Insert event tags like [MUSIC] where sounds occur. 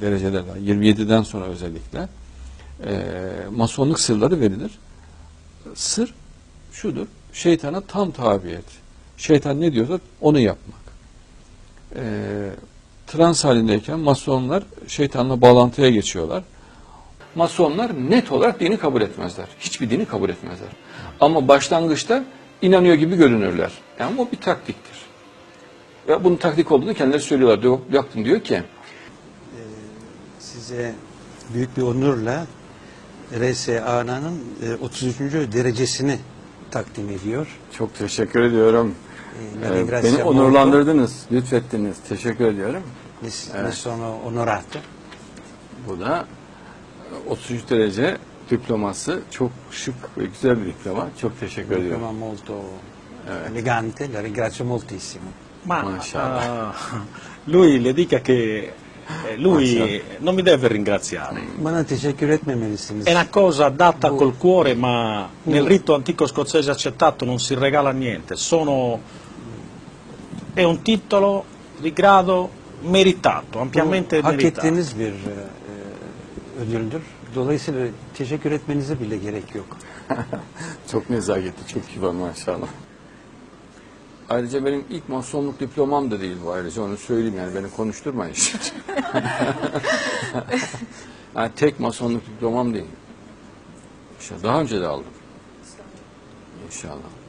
dereceler var. 27'den sonra özellikle e, masonluk sırları verilir. Sır şudur. Şeytana tam tabiyet. Şeytan ne diyorsa onu yapmak. E, trans halindeyken masonlar şeytanla bağlantıya geçiyorlar. Masonlar net olarak dini kabul etmezler. Hiçbir dini kabul etmezler. Ama başlangıçta inanıyor gibi görünürler. Yani o bir taktiktir. Ve bunun taktik olduğunu kendileri söylüyorlar. Diyor, Baktım diyor ki Size büyük bir onurla RSA'nın e, 33. derecesini takdim ediyor. Çok teşekkür ediyorum. E, Ee, beni molto. onurlandırdınız, lütfettiniz. Teşekkür ediyorum. Ne, ne sono onorato. Bu da e, 33 derece diploması. Çok şık ve güzel bir diploma. Çok teşekkür Un ediyorum. diploma molto elegante, la ringrazio moltissimo. Ma Mashallah. eh, lui le dica che eh, lui non mi deve ringraziare. Bana teşekkür etmemelisiniz. È una cosa data col cuore, ma nel rito antico scozzese accettato non si regala niente. Sono è un titolo di grado meritato, ampiamente Bu hak meritato. bir e, e, ödüldür. Dolayısıyla teşekkür etmenize bile gerek yok. [LAUGHS] Çok nezaketli, çok kibar maşallah. Ayrıca benim ilk masonluk diplomam da değil bu ayrıca onu söyleyeyim yani beni konuşturmayın. [LAUGHS] yani tek masonluk diplomam değil. İşte daha önce de aldım. İnşallah.